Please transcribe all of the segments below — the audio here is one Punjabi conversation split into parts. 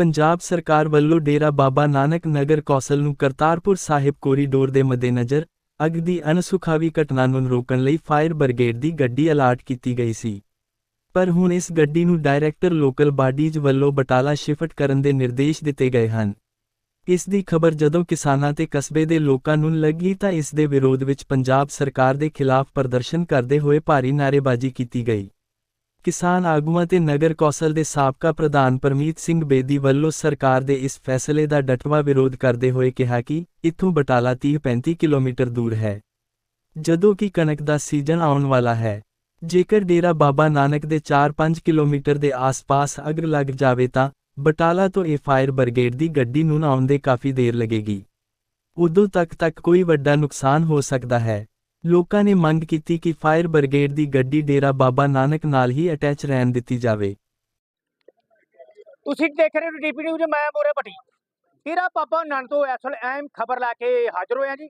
ਪੰਜਾਬ ਸਰਕਾਰ ਵੱਲੋਂ ਡੇਰਾ ਬਾਬਾ ਨਾਨਕ ਨਗਰ ਕੌਸਲ ਨੂੰ ਕਰਤਾਰਪੁਰ ਸਾਹਿਬ ਕੋਰੀਡੋਰ ਦੇ ਮੱਦੇਨਜ਼ਰ ਅੱਗ ਦੀ ਅਨਸੁਖਾਵੀ ਘਟਨਾ ਨੂੰ ਰੋਕਣ ਲਈ ਫਾਇਰ ਬ੍ਰਿਗੇਡ ਦੀ ਗੱਡੀ ਅਲਾਟ ਕੀਤੀ ਗਈ ਸੀ। ਪਰ ਹੁਣ ਇਸ ਗੱਡੀ ਨੂੰ ਡਾਇਰੈਕਟਰ ਲੋਕਲ ਬਾਡੀਜ਼ ਵੱਲੋਂ ਬਟਾਲਾ ਸ਼ਿਫਟ ਕਰਨ ਦੇ ਨਿਰਦੇਸ਼ ਦਿੱਤੇ ਗਏ ਹਨ। ਇਸ ਦੀ ਖਬਰ ਜਦੋਂ ਕਿਸਾਨਾਂ ਤੇ ਕਸਬੇ ਦੇ ਲੋਕਾਂ ਨੂੰ ਲੱਗੀ ਤਾਂ ਇਸ ਦੇ ਵਿਰੋਧ ਵਿੱਚ ਪੰਜਾਬ ਸਰਕਾਰ ਦੇ ਖਿਲਾਫ ਪ੍ਰਦਰਸ਼ਨ ਕਰਦੇ ਹੋਏ ਭਾਰੀ ਨਾਅਰੇਬਾਜ਼ੀ ਕੀਤੀ ਗਈ। ਕਿਸਾਨ ਆਗੂਆਂ ਤੇ ਨਗਰ ਕੌਂਸਲ ਦੇ ਸਾਬਕਾ ਪ੍ਰਧਾਨ ਪਰਮੀਤ ਸਿੰਘ ਬੇਦੀ ਵੱਲੋਂ ਸਰਕਾਰ ਦੇ ਇਸ ਫੈਸਲੇ ਦਾ ਡਟਵਾ ਵਿਰੋਧ ਕਰਦੇ ਹੋਏ ਕਿਹਾ ਕਿ ਇੱਥੋਂ ਬਟਾਲਾ 30-35 ਕਿਲੋਮੀਟਰ ਦੂਰ ਹੈ। ਜਦੋਂ ਕਿ ਕਣਕ ਦਾ ਸੀਜ਼ਨ ਆਉਣ ਵਾਲਾ ਹੈ। ਜੇਕਰ ਡੇਰਾ ਬਾਬਾ ਨਾਨਕ ਦੇ 4-5 ਕਿਲੋਮੀਟਰ ਦੇ ਆਸ-ਪਾਸ ਅੱਗ ਲੱਗ ਜਾਵੇ ਤਾਂ ਬਟਾਲਾ ਤੋਂ ਇਹ ਫਾਇਰ ਬ੍ਰਿਗੇਡ ਦੀ ਗੱਡੀ ਨੂੰ ਆਉਣ ਦੇ ਕਾਫੀ ਦੇਰ ਲੱਗੇਗੀ। ਉਦੋਂ ਤੱਕ ਤੱਕ ਕੋਈ ਵੱਡਾ ਨੁਕਸਾਨ ਹੋ ਸਕਦਾ ਹੈ। ਲੋਕਾਂ ਨੇ ਮੰਗ ਕੀਤੀ ਕਿ ਫਾਇਰ ਬ੍ਰਿਗੇਡ ਦੀ ਗੱਡੀ ਡੇਰਾ ਬਾਬਾ ਨਾਨਕ ਨਾਲ ਹੀ ਅਟੈਚ ਰਹਿਣ ਦਿੱਤੀ ਜਾਵੇ। ਤੁਸੀਂ ਦੇਖ ਰਹੇ ਹੋ ਡੀਪੀ ਨਿਊਜ਼, ਮੈਂ ਮੋਰੇ ਪਟੀ ਤੇਰਾ ਪਾਪਾ ਨੰਨ ਤੋਂ ਇਸ ਅਹਿਮ ਖਬਰ ਲੈ ਕੇ ਹਾਜ਼ਰ ਹੋਇਆ ਜੀ।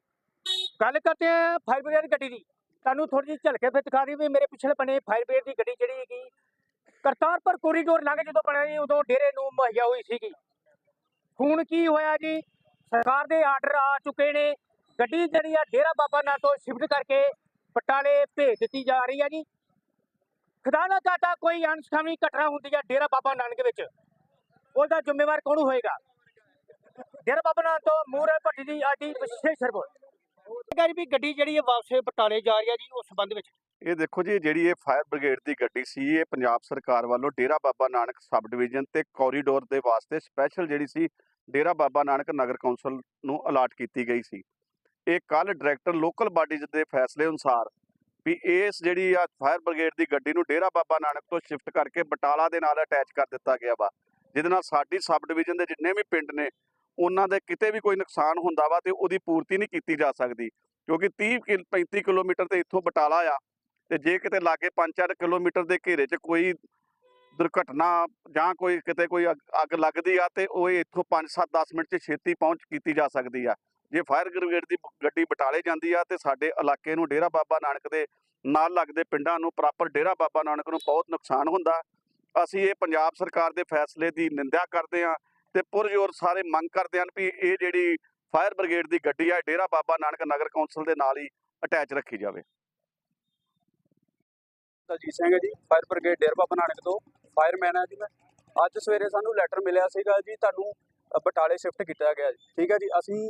ਗੱਲ ਕਰਦੇ ਆ ਫਾਇਰ ਬ੍ਰਿਗੇਡ ਗੱਡੀ ਦੀ। ਤੁਹਾਨੂੰ ਥੋੜੀ ਜਿਹੀ ਝਲਕੇ ਫਿਰ ਦਿਖਾ ਦੀ ਵੀ ਮੇਰੇ ਪਿੱਛੇ ਬਣੇ ਫਾਇਰ ਬ੍ਰਿਗੇਡ ਦੀ ਗੱਡੀ ਜਿਹੜੀ ਹੈਗੀ, ਕਰਤਾਰਪੁਰ ਕੋਰੀਡੋਰ ਲੰਘ ਜਦੋਂ ਬਣਿਆ ਜੀ, ਉਦੋਂ ਡੇਰੇ ਨੂੰ ਮੁਹੱਈਆ ਹੋਈ ਸੀਗੀ। ਹੁਣ ਕੀ ਹੋਇਆ ਜੀ? ਸਰਕਾਰ ਦੇ ਆਰਡਰ ਆ ਚੁੱਕੇ ਨੇ। ਗੱਡੀ ਜਿਹੜੀ ਆ ਡੇਰਾ ਬਾਬਾ ਨਾਨਕ ਤੋਂ ਸ਼ਿਫਟ ਕਰਕੇ ਪਟਾਲੇ ਭੇਜ ਦਿੱਤੀ ਜਾ ਰਹੀ ਹੈ ਜੀ। ਖੁਦਾ ਨਾ ਚਾਹਤਾ ਕੋਈ ਅਣਸਖਾਵੀ ਘਟਨਾ ਹੁੰਦੀ ਹੈ ਡੇਰਾ ਬਾਬਾ ਨਾਨਕ ਵਿੱਚ। ਉਹਦਾ ਜ਼ਿੰਮੇਵਾਰ ਕੌਣ ਹੋਏਗਾ? ਡੇਰਾ ਬਾਬਾ ਨਾਨਕ ਤੋਂ ਮੂਰੇ ਭੱਟੀ ਦੀ ਆਡੀ ਵਿਸ਼ੇਸ਼ ਰਿਪੋਰਟ ਕਹਿੰਦੀ ਵੀ ਗੱਡੀ ਜਿਹੜੀ ਹੈ ਵਾਪਸ ਬਟਾਲੇ ਜਾ ਰਹੀ ਹੈ ਜੀ ਉਸ ਸੰਬੰਧ ਵਿੱਚ। ਇਹ ਦੇਖੋ ਜੀ, ਜਿਹੜੀ ਇਹ ਫਾਇਰ ਬ੍ਰਿਗੇਡ ਦੀ ਗੱਡੀ ਸੀ, ਇਹ ਪੰਜਾਬ ਸਰਕਾਰ ਵੱਲੋਂ ਡੇਰਾ ਬਾਬਾ ਨਾਨਕ ਸਬ ਡਿਵੀਜ਼ਨ ਤੇ ਕੋਰੀਡੋਰ ਦੇ ਵਾਸਤੇ ਸਪੈਸ਼ਲ ਜਿਹੜੀ ਸੀ, ਡੇਰਾ ਬਾਬਾ ਨਾਨਕ ਨਗਰ ਕੌਂਸਲ ਨੂੰ ਅਲਾਟ ਕੀਤੀ ਗਈ ਸੀ। ਇਹ ਕੱਲ ਡਾਇਰੈਕਟਰ ਲੋਕਲ ਬਾਡੀਜ਼ ਦੇ ਫੈਸਲੇ ਅਨੁਸਾਰ ਵੀ ਇਸ ਜਿਹੜੀ ਆ ਫਾਇਰ ਬ੍ਰਿਗੇਡ ਦੀ ਗੱਡੀ ਨੂੰ ਡੇਰਾ ਬਾਬਾ ਨਾਨਕ ਤੋਂ ਸ਼ਿਫਟ ਕਰਕੇ ਬਟਾਲਾ ਦੇ ਨਾਲ ਅਟੈਚ ਕਰ ਦਿੱਤਾ ਗਿਆ ਵਾ, ਜਿਹਦੇ ਨਾਲ ਸਾਡੀ ਸਬ ਡਿਵੀਜ਼ਨ ਦੇ ਜਿੰਨੇ ਵੀ ਪਿੰਡ ਨੇ, ਉਹਨਾਂ ਦੇ ਕਿਤੇ ਵੀ ਕੋਈ ਨੁਕਸਾਨ ਹੁੰਦਾ ਵਾ ਤੇ ਉਹਦੀ ਪੂਰਤੀ ਨਹੀਂ ਕੀਤੀ ਜਾ ਸਕਦੀ, ਕਿਉਂਕਿ 30 ਕਿਲ 35 ਕਿਲੋਮੀਟਰ ਤੇ ਇੱਥੋਂ ਬਟਾਲਾ ਆ ਤੇ ਜੇ ਕਿਤੇ ਲਾਗੇ 5-4 ਕਿਲੋਮੀਟਰ ਦੇ ਘੇਰੇ 'ਚ ਕੋਈ ਦੁਰਘਟਨਾ ਜਾਂ ਕੋਈ ਕਿਤੇ ਕੋਈ ਅੱਗ- ਅੱਗ ਲੱਗਦੀ ਆ ਤੇ ਉਹ ਇੱਥੋਂ 5-7-10 ਮਿੰਟ 'ਚ ਛੇਤੀ ਪਹੁੰਚ ਕੀਤੀ ਜਾ ਸਕਦੀ ਆ। ਜੇ ਫਾਇਰ ਬ੍ਰਿਗੇਡ ਦੀ ਗੱਡੀ ਬਟਾਲੇ ਜਾਂਦੀ ਆ ਤੇ ਸਾਡੇ ਇਲਾਕੇ ਨੂੰ ਡੇਰਾ ਬਾਬਾ ਨਾਨਕ ਦੇ ਨਾਲ ਲੱਗਦੇ ਪਿੰਡਾਂ ਨੂੰ ਪ੍ਰੋਪਰ ਡੇਰਾ ਬਾਬਾ ਨਾਨਕ ਨੂੰ ਬਹੁਤ ਨੁਕਸਾਨ ਹੁੰਦਾ। ਅਸੀਂ ਇਹ ਪੰਜਾਬ ਸਰਕਾਰ ਦੇ ਫੈਸਲੇ ਦੀ ਨਿੰਦਿਆ ਕਰਦੇ ਆ ਤੇ ਪੁਰਜੋਰ ਸਾਰੇ ਮੰਗ ਕਰਦੇ ਹਨ ਵੀ ਇਹ ਜਿਹੜੀ ਫਾਇਰ ਬ੍ਰਿਗੇਡ ਦੀ ਗੱਡੀ ਆ ਡੇਰਾ ਬਾਬਾ ਨਾਨਕ ਨਗਰ ਕੌਂਸਲ ਦੇ ਨਾਲ ਹੀ ਅਟੈਚ ਰੱਖੀ ਜਾਵੇ। ਦਲਜੀਤ ਸਿੰਘ ਜੀ ਫਾਇਰ ਬ੍ਰਿਗੇਡ ਡੇਰਾ ਬਾਬਾ ਨਾਨਕ ਤੋਂ। ਫਾਇਰਮੈਨ ਹੈ ਜੀ ਮੈਂ। ਅੱਜ ਸਵੇਰੇ ਸਾਨੂੰ ਲੈਟਰ ਮਿਲਿਆ ਸੀਗਾ ਜੀ, ਤੁਹਾਨੂੰ ਬਟਾਲੇ ਸ਼ਿਫਟ ਕੀਤਾ ਗਿਆ ਜੀ। ਠੀਕ ਹੈ ਜੀ ਅਸੀਂ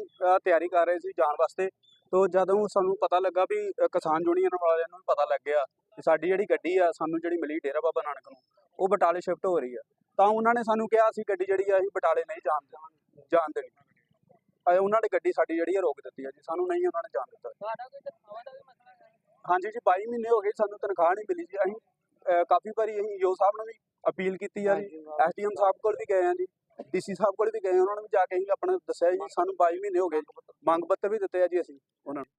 ਤਿਆਰੀ ਕਰ ਰਹੇ ਸੀ ਜਾਣ ਵਾਸਤੇ। ਤੋਂ ਜਦੋਂ ਸਾਨੂੰ ਪਤਾ ਲੱਗਾ ਵੀ ਕਿਸਾਨ ਯੂਨੀਅਨ ਵਾਲਿਆਂ ਨੂੰ ਪਤਾ ਲੱਗ ਗਿਆ ਕਿ ਸਾਡੀ ਜਿਹੜੀ ਗੱਡੀ ਆ ਸਾਨੂੰ ਜਿਹੜੀ ਮਿਲੀ ਡੇਰਾ ਬਾਬਾ ਨਾਨਕ ਨੂੰ ਉਹ ਬਟਾਲੇ ਸ਼ਿਫਟ ਹੋ ਰਹੀ ਆ। ਤਾਂ ਉਹਨਾਂ ਨੇ ਸਾਨੂੰ ਕਿਹਾ ਸੀ ਗੱਡੀ ਜਿਹੜੀ ਆ ਅਸੀਂ ਬਟਾਲੇ ਨਹੀਂ ਜਾਣ ਜਾਣ ਦੇਣੀ। ਉਹਨਾਂ ਨੇ ਗੱਡੀ ਸਾਡੀ ਜਿਹੜੀ ਆ ਰੋਕ ਦਿੱਤੀ ਆ ਜੀ। ਸਾਨੂੰ ਨਹੀਂ ਉਹਨਾਂ ਨੇ ਜਾਣ ਦਿੱਤਾ ਹਾਂਜੀ ਜੀ 22 ਮਹੀਨੇ ਹੋ ਗਏ ਸਾਨੂੰ ਤਨਖਾਹ ਨਹੀਂ ਮਿਲੀ ਜੀ। ਅਸੀਂ ਕਾਫੀ ਵਾਰੀ ਅਸੀਂ ਯੋ ਸਾਹਿਬ ਨੂੰ ਵੀ ਅਪੀਲ ਕੀਤੀ ਆ ਜੀ। ਐਸਡੀਐਮ ਸਾਹਿਬ ਕੋਲ ਵੀ ਗਏ ਆ ਜੀ। ਡੀਸੀ ਸਾਹਿਬ ਕੋਲ ਵੀ ਗਏ ਉਹਨਾਂ ਨੂੰ ਵੀ ਜਾ ਕੇ ਅਸੀਂ ਆਪਣਾ ਦੱਸਿਆ ਜੀ ਸਾਨੂੰ 22 ਮਹੀਨੇ ਹੋ ਗਏ। ਮੰਗ ਪੱਤਰ। ਵੀ ਦਿੱਤੇ ਆ ਜੀ ਅਸੀਂ ਉਹਨਾਂ ਨੂੰ।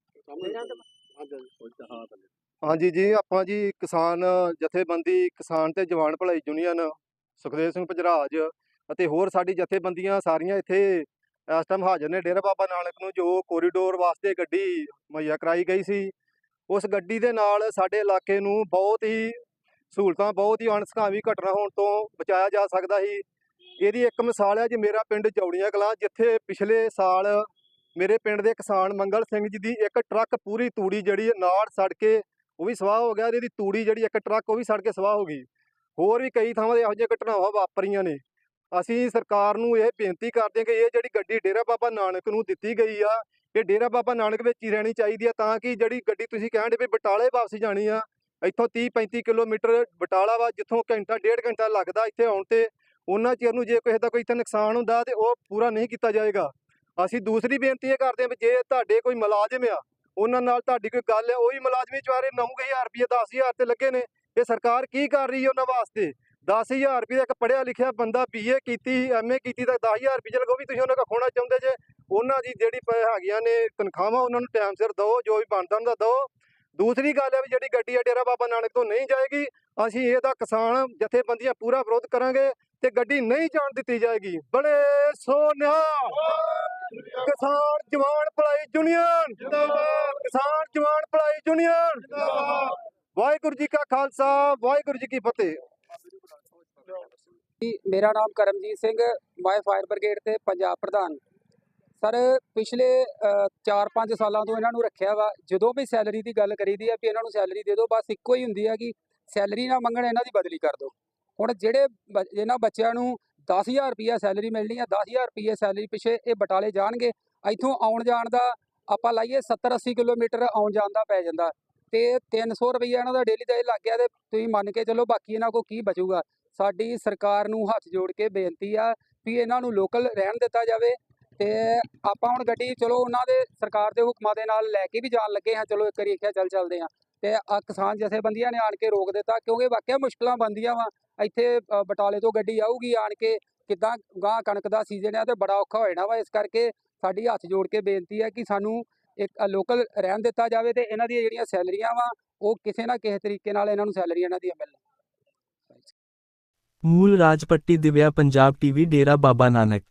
ਹਾਂਜੀ ਜੀ ਆਪਾਂ ਜੀ ਕਿਸਾਨ ਜਥੇਬੰਦੀ ਕਿਸਾਨ ਤੇ ਜਵਾਨ ਭਲਾਈ ਯੂਨੀਅਨ ਸੁਖਦੇਵ ਸਿੰਘ ਪਜਰਾਜ ਅਤੇ ਹੋਰ ਸਾਡੀ ਜਥੇਬੰਦੀਆਂ ਸਾਰੀਆਂ ਇੱਥੇ ਇਸ ਟਾਈਮ ਹਾਜ਼ਰ ਨੇ। ਡੇਰਾ ਬਾਬਾ ਨਾਨਕ ਨੂੰ ਜੋ ਕੋਰੀਡੋਰ ਵਾਸਤੇ ਗੱਡੀ ਮੁਹੱਈਆ ਕਰਾਈ ਗਈ ਸੀ ਉਸ ਗੱਡੀ ਦੇ ਨਾਲ ਸਾਡੇ ਇਲਾਕੇ ਨੂੰ ਬਹੁਤ ਹੀ ਸਹੂਲਤਾਂ ਬਹੁਤ ਹੀ ਅਣਸਖਾਵੀ ਘਟਨਾ ਹੋਣ ਤੋਂ ਬਚਾਇਆ ਜਾ ਸਕਦਾ ਸੀ। ਇਹਦੀ ਇੱਕ ਮਿਸਾਲ ਹੈ ਜੀ, ਮੇਰਾ ਪਿੰਡ ਚੌੜੀਆਂ ਕਲਾਂ ਜਿੱਥੇ ਪਿਛਲੇ ਸਾਲ ਮੇਰੇ ਪਿੰਡ ਦੇ ਕਿਸਾਨ ਮੰਗਲ ਸਿੰਘ ਜੀ ਦੀ ਇੱਕ ਟਰੱਕ ਪੂਰੀ ਤੂੜੀ ਜਿਹੜੀ ਹੈ, ਨਾੜ ਸੜ ਕੇ ਉਹ ਵੀ ਸਵਾਹ ਹੋ ਗਿਆ ਇਹਦੀ ਤੂੜੀ ਜਿਹੜੀ ਇੱਕ ਟਰੱਕ ਉਹ ਵੀ ਸੜ ਕੇ ਸਵਾਹ ਹੋ ਗਈ। ਹੋਰ ਵੀ ਕਈ ਥਾਵਾਂ ਤੇ ਇਹੋ ਜਿਹੀਆਂ ਘਟਨਾਵਾਂ ਵਾਪਰੀਆਂ ਨੇ। ਅਸੀਂ ਸਰਕਾਰ ਨੂੰ ਇਹ ਬੇਨਤੀ ਕਰਦੇ ਹਾਂ ਕਿ ਇਹ ਜਿਹੜੀ ਗੱਡੀ ਡੇਰਾ ਬਾਬਾ ਨਾਨਕ ਨੂੰ ਦਿੱਤੀ ਗਈ ਆ, ਇਹ ਡੇਰਾ ਬਾਬਾ ਨਾਨਕ ਵਿੱਚ ਹੀ ਰਹਿਣੀ ਚਾਹੀਦੀ ਆ, ਤਾਂ ਕਿ ਜਿਹੜੀ ਗੱਡੀ ਤੁਸੀਂ ਕਹਿੰਦੇ ਵੀ ਬਟਾਲੇ ਵਾਪਸ ਜਾਣੀ ਆ, ਇੱਥੋਂ 30 35 ਕਿਲੋਮੀਟਰ ਬਟਾਲਾ ਵਾ, ਜਿੱਥੋਂ ਘੰਟਾ, ਡੇਢ ਘੰਟਾ ਲੱਗਦਾ ਇੱਥੇ ਆਉਣ ਤੇ ਉਹਨਾਂ ਚਿਰ ਨੂੰ ਜੇ ਕਿਸੇ ਦਾ ਕੋਈ ਇੱਥੇ ਨੁਕਸਾਨ ਹੁੰਦਾ ਤੇ ਉਹ ਪੂਰਾ ਨਹੀਂ ਕੀਤਾ ਜਾਏਗਾ। ਅਸੀਂ ਦੂਸਰੀ ਬੇਨਤੀ ਇਹ ਕਰਦੇ ਹਾਂ ਵੀ ਜੇ ਤੁਹਾਡੇ ਕੋਈ ਮੁਲਾਜ਼ਮ ਆ, ਉਹਨਾਂ ਨਾਲ ਤੁਹਾਡੀ ਕੋਈ ਗੱਲ ਹੈ, ਉਹੀ ਮੁਲਾਜ਼ਮੀ ਚਵਾਰੇ 9000 ਰੁਪਏ 10000 ਤੇ ਲੱਗੇ ਨੇ। ਇਹ ਸਰਕਾਰ ਕੀ ਕਰ ਰਹੀ ਹੈ ਉਹਨਾਂ ਵਾਸਤੇ? 10000 ਰੁਪਏ ਦਾ ਇੱਕ ਪੜਿਆ ਲਿਖਿਆ ਬੰਦਾ ਬੀਏ ਕੀਤੀ ਐਮਏ ਕੀਤੀ ਤਾਂ 10000 ਰੁਪਏ ਲਗੋ ਵੀ ਤੁਸੀਂ ਉਹਨਾਂ ਕੋ ਖੋਣਾ ਚਾਹੁੰਦੇ ਜੇ। ਉਹਨਾਂ ਦੀ ਜਿਹੜੀ ਪ- ਹੈਗੀਆਂ ਨੇ ਤਨਖਾਹਾਂ, ਉਹਨਾਂ ਨੂੰ ਟਾਈਮ ਸਿਰ ਦਿਓ, ਜੋ ਵੀ ਬਣਦਾ ਉਹਨਾਂ ਦਾ ਦਿਓ। ਦੂਸਰੀ ਗੱਲ ਹੈ ਵੀ ਜਿਹੜੀ ਗੱਡੀ ਆ ਡੇਰਾ ਬਾਬਾ ਨਾਨਕ ਤੋਂ ਨਹੀਂ ਜਾਏਗੀ ਅਸੀਂ ਇਹਦਾ ਕਿਸਾਨ ਜਥੇਬੰਦੀਆਂ ਪੂਰਾ ਵਿਰੋਧ ਕਰਾਂਗੇ ਤੇ ਗੱਡੀ ਨਹੀਂ ਜਾਣ ਦਿੱਤੀ ਜਾਏਗੀ। ਬੜੇ ਸੋਨਿਆ ਕਿਸਾਨ ਜਵਾਨ ਭਲਾਈ ਯੂਨੀਅਨ। ਜਿੰਦਾਬਾਦ। ਕਿਸਾਨ ਜਵਾਨ ਭਲਾਈ ਯੂਨੀਅਨ। ਜਿੰਦਾਬਾਦ। ਵਾਹਿਗੁਰੂ ਜੀ ਕਾ ਖਾਲਸਾ ਵਾਹਿਗੁਰੂ ਜੀ ਕੀ ਫਤਿਹ। ਜੀ, ਮੇਰਾ ਨਾਮ ਕਰਮਜੀਤ ਸਿੰਘ ਮੈਂ ਫਾਇਰ ਬ੍ਰਿਗੇਡ ਤੇ ਪੰਜਾਬ ਪ੍ਰਧਾਨ। ਸਰ ਪਿਛਲੇ 4-5 ਸਾਲਾਂ ਤੋਂ ਇਹਨਾਂ ਨੂੰ ਰੱਖਿਆ ਵਾ। ਜਦੋਂ ਵੀ ਸੈਲਰੀ ਦੀ ਗੱਲ ਕਰੀਦੀ ਆ ਵੀ ਇਹਨਾਂ ਨੂੰ ਸੈਲਰੀ ਦੇ ਦਿਓ ਬਸ ਇੱਕੋ ਹੀ ਹੁੰਦੀ ਆ ਕਿ ਸੈਲਰੀ ਨਾ ਮੰਗਣ, ਇਹਨਾਂ ਦੀ ਬਦਲੀ ਕਰ ਦਿਓ ਹੁਣ ਜਿਹੜੇ ਬ- ਇਹਨਾਂ ਬੱਚਿਆਂ ਨੂੰ 10000 ਰੁਪਈਆ ਸੈਲਰੀ ਮਿਲਣੀ ਆ 10000 ਰੁਪਈਏ ਸੈਲਰੀ ਪਿੱਛੇ ਇਹ ਬਟਾਲੇ ਜਾਣਗੇ। ਇੱਥੋਂ ਆਉਣ ਜਾਣ ਦਾ ਆਪਾਂ ਲਾਈਏ 70-80 ਕਿਲੋਮੀਟਰ ਆਉਣ ਜਾਣ ਦਾ ਪੈ ਜਾਂਦਾ। ਤੇ 300 ਰੁਪਈਆ ਇਹਨਾਂ ਦਾ ਡੇਲੀ ਦਾ ਇਹ ਲੱਗ ਗਿਆ ਤੇ ਤੁਸੀਂ ਮੰਨ ਕੇ ਚੱਲੋ ਬਾਕੀ ਇਹਨਾਂ ਕੋ ਕੀ ਬਚੂਗਾ। ਸਾਡੀ ਸਰਕਾਰ ਨੂੰ ਹੱਥ ਜੋੜ ਕੇ ਬੇਨਤੀ ਆ ਵੀ ਇਹਨਾਂ ਨੂੰ ਲੋਕਲ ਰਹਿਣ ਦਿੱਤਾ ਜਾਵੇ। ਤੇ ਆਪਾਂ ਹੁਣ ਗੱਡੀ ਚਲੋ ਉਹਨਾਂ ਦੇ ਸਰਕਾਰ ਦੇ ਹੁਕਮਾਂ ਦੇ ਨਾਲ ਲੈ ਕੇ ਵੀ ਜਾਣ ਲੱਗੇ ਹਾਂ। ਚਲੋ ਇੱਕ ਵਾਰੀ ਆਖਿਆ ਚੱਲ ਚੱਲਦੇ ਹਾਂ। ਤੇ ਆ ਕਿਸਾਨ ਜਥੇਬੰਦੀਆਂ ਨੇ ਆਣ ਕੇ ਰੋਕ ਦਿੱਤਾ, ਕਿਉਂਕਿ ਵਾਕਿਆ ਮੁਸ਼ਕਲਾਂ ਬੰਦੀਆਂ ਵਾ। ਇੱਥੇ ਬਟਾਲੇ ਤੋਂ ਗੱਡੀ ਆਊਗੀ, ਆਣ ਕੇ ਕਿੱਦਾਂ ਗਾਂ ਕਣਕ ਦਾ ਸੀਜ਼ਨ ਆ ਤੇ ਬੜਾ ਔਖਾ ਹੋ ਜਾਣਾ ਵਾ। ਇਸ ਕਰਕੇ ਸਾਡੀ ਹੱਥ ਜੋੜ ਕੇ ਬੇਨਤੀ ਹੈ ਕਿ ਸਾਨੂੰ ਇੱਕ ਲੋਕਲ ਰਹਿਣ ਦਿੱਤਾ ਜਾਵੇ ਤੇ ਇਹਨਾਂ ਦੀਆਂ ਜਿਹੜੀਆਂ ਸੈਲਰੀਆਂ ਵਾ, ਉਹ ਕਿਸੇ ਨਾ ਕਿਸੇ ਤਰੀਕੇ ਨਾਲ ਇਹਨਾਂ ਨੂੰ ਸੈਲਰੀ ਇਹਨਾਂ ਦੀਆਂ ਮਿਲਣ। ਮੂਲ ਰਾਜਪੱਟੀ ਦਿਵਿਆ ਪੰਜਾਬ ਟੀਵੀ, ਡੇਰਾ ਬਾਬਾ ਨਾਨਕ।